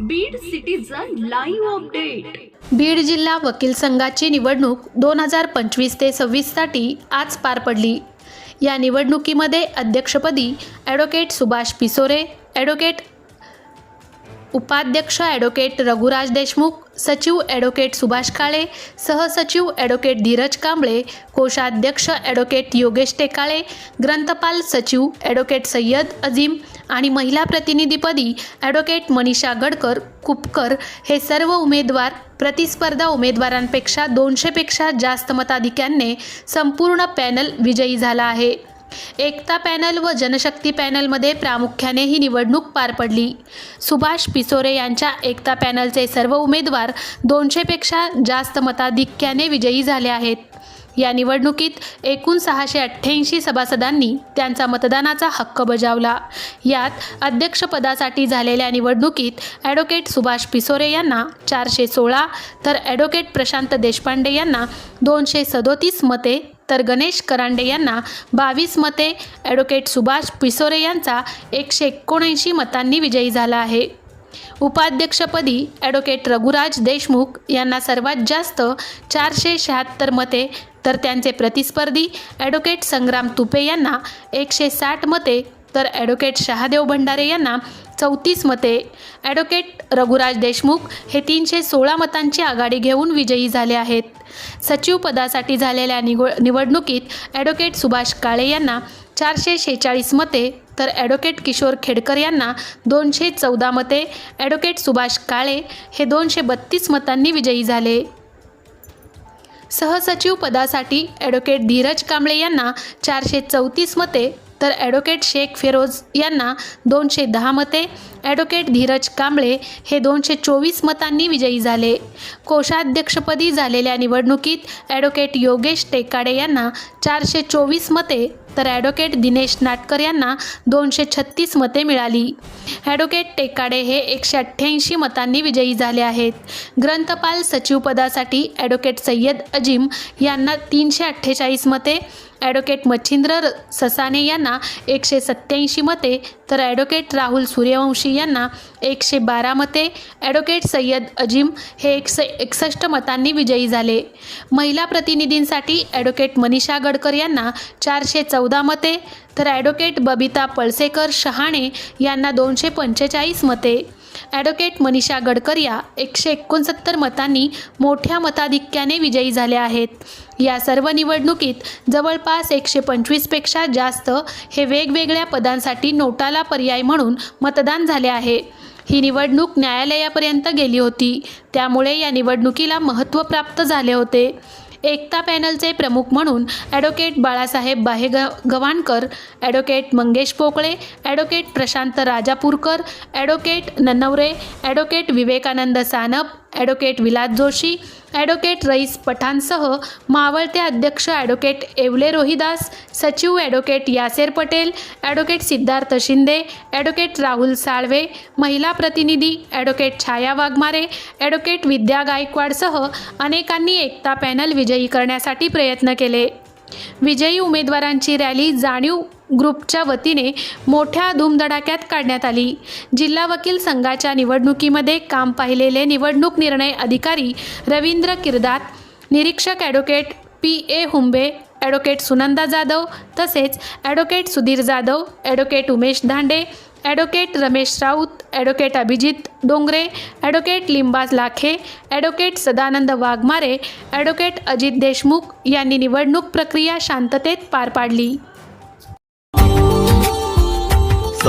Beed citizen live update Beed जिल्हा वकील संघाची निवडणूक दोन हजार पंचवीस ते सव्वीससाठी आज पार पडली. या निवडणुकीमध्ये अध्यक्षपदी ॲडव्होकेट सुभाष पिसोरे ॲडव्होकेट उपाध्यक्ष ॲडव्होकेट रघुराज देशमुख सचिव ॲडव्होकेट सुभाष काळे सहसचिव ॲडव्होकेट धीरज कांबळे कोषाध्यक्ष ॲडव्होकेट योगेश टेकाळे ग्रंथपाल सचिव ॲडव्होकेट सय्यद अजीम आणि महिला प्रतिनिधीपदी ॲडव्होकेट मनीषा गडकर कुपकर हे सर्व उमेदवार प्रतिस्पर्धा उमेदवारांपेक्षा दोनशेपेक्षा जास्त मताधिक्याने संपूर्ण पॅनल विजयी झाला आहे. एकता पॅनल व जनशक्ती पॅनलमध्ये प्रामुख्याने ही निवडणूक पार पडली. सुभाष पिसोरे यांच्या एकता पॅनलचे सर्व उमेदवार दोनशेपेक्षा जास्त मताधिक्याने विजयी झाले आहेत. या निवडणुकीत एकूण सहाशे अठ्ठ्याऐंशी सभासदांनी त्यांचा मतदानाचा हक्क बजावला. यात अध्यक्षपदासाठी झालेल्या निवडणुकीत ॲडव्होकेट सुभाष पिसोरे यांना चारशे सोळा तर ॲडव्होकेट प्रशांत देशपांडे यांना दोनशे सदोतीस मते तर गणेश करांडे यांना बावीस मते ॲडव्होकेट सुभाष पिसोरे यांचा एकशे एकोणऐंशी मतांनी विजयी झाला आहे. उपाध्यक्षपदी ॲडव्होकेट रघुराज देशमुख यांना सर्वात जास्त चारशे शहात्तर मते तर त्यांचे प्रतिस्पर्धी ॲडव्होकेट संग्राम तुपे यांना एकशे साठ मते तर ॲडव्होकेट शहादेव भंडारे यांना चौतीस मते. ॲडव्होकेट रघुराज देशमुख हे तीनशे सोळा मतांची आघाडी घेऊन विजयी झाले आहेत. सचिव पदासाठी झालेल्या निगो निवडणुकीत ॲडव्होकेट सुभाष काळे यांना चारशे शेहेचाळीस मते तर ॲडव्होकेट किशोर खेडकर यांना दोनशे चौदा मते ॲडव्होकेट सुभाष काळे हे दोनशे बत्तीस मतांनी विजयी झाले. सहसचिव पदासाठी ॲडव्होकेट धीरज कांबळे यांना चारशे चौतीस मते तर ॲडव्होकेट शेख फेरोज यांना दोनशे दहा मते ॲडव्होकेट धीरज कांबळे हे दोनशे चोवीस मतांनी विजयी झाले. कोषाध्यक्षपदी झालेल्या निवडणुकीत ॲडव्होकेट योगेश टेकाडे यांना चारशे चोवीस मते तर ॲडव्होकेट दिनेश नाटकर यांना दोनशे छत्तीस मते मिळाली. ॲडव्होकेट टेकाडे हे एकशे अठ्ठ्याऐंशी मतांनी विजयी झाले आहेत. ग्रंथपाल सचिवपदासाठी ॲडव्होकेट सय्यद अजीम यांना तीनशे अठ्ठेचाळीस मते ॲडव्होकेट मच्छिंद्र ससाने यांना एकशे सत्त्याऐंशी मते तर ॲडव्होकेट राहुल सूर्यवंशी यांना एकशे बारा मते ॲडव्होकेट सय्यद अजीम हे एकशे एकसष्ट मतांनी विजयी झाले. महिला प्रतिनिधींसाठी ॲडव्होकेट मनीषा गडकर यांना चारशे चौदा मते तर ॲडव्होकेट बबिता पळसेकर शहाणे यांना दोनशे पंचेचाळीस मते. ॲडव्होकेट मनीषा गडकर या एकशे एकोणसत्तर मतांनी मोठ्या मताधिक्याने विजयी झाल्या आहेत. या सर्व निवडणुकीत जवळपास एकशे पंचवीसपेक्षा जास्त हे वेगवेगळ्या पदांसाठी नोटाला पर्याय म्हणून मतदान झाले आहे. ही निवडणूक न्यायालयापर्यंत गेली होती. त्यामुळे या निवडणुकीला महत्त्व प्राप्त झाले होते. एकता पॅनलचे प्रमुख म्हणून advocate Balasaheb Baheg Gavankar advocate Mangesh Pokale advocate Prashant Rajapurkar advocate Nannaware advocate Vivekanand Sanap advocate Vilas Joshi advocate Rais पठाणसह मावळते अध्यक्ष ॲडव्होकेट एवले रोहिदास सचिव advocate Yaser Patel advocate Siddharth Shinde advocate Rahul Salve महिला प्रतिनिधी ॲडव्होकेट छाया वाघमारे ॲडव्होकेट विद्या गायकवाडसह अनेकांनी Ekta panel विजयी करण्यासाठी प्रयत्न केले. विजयी उमेदवारांची रॅली जाणीव ग्रुपच्या वतीने मोठ्या धूमधडाक्यात काढण्यात आली. जिल्हा वकील संघाच्या निवडणुकीमध्ये काम पाहिलेले निवडणूक निर्णय अधिकारी रवींद्र किरदात निरीक्षक advocate P A Humbe advocate Sunanda Jadhav तसेच advocate Sudhir Jadhav advocate Umesh Dhande advocate Ramesh Raut advocate Abhijit Dongre advocate Limbaj Lakhe advocate Sadanand Waghmare advocate Ajit Deshmukh यांनी निवडणूक प्रक्रिया शांततेत पार पाडली.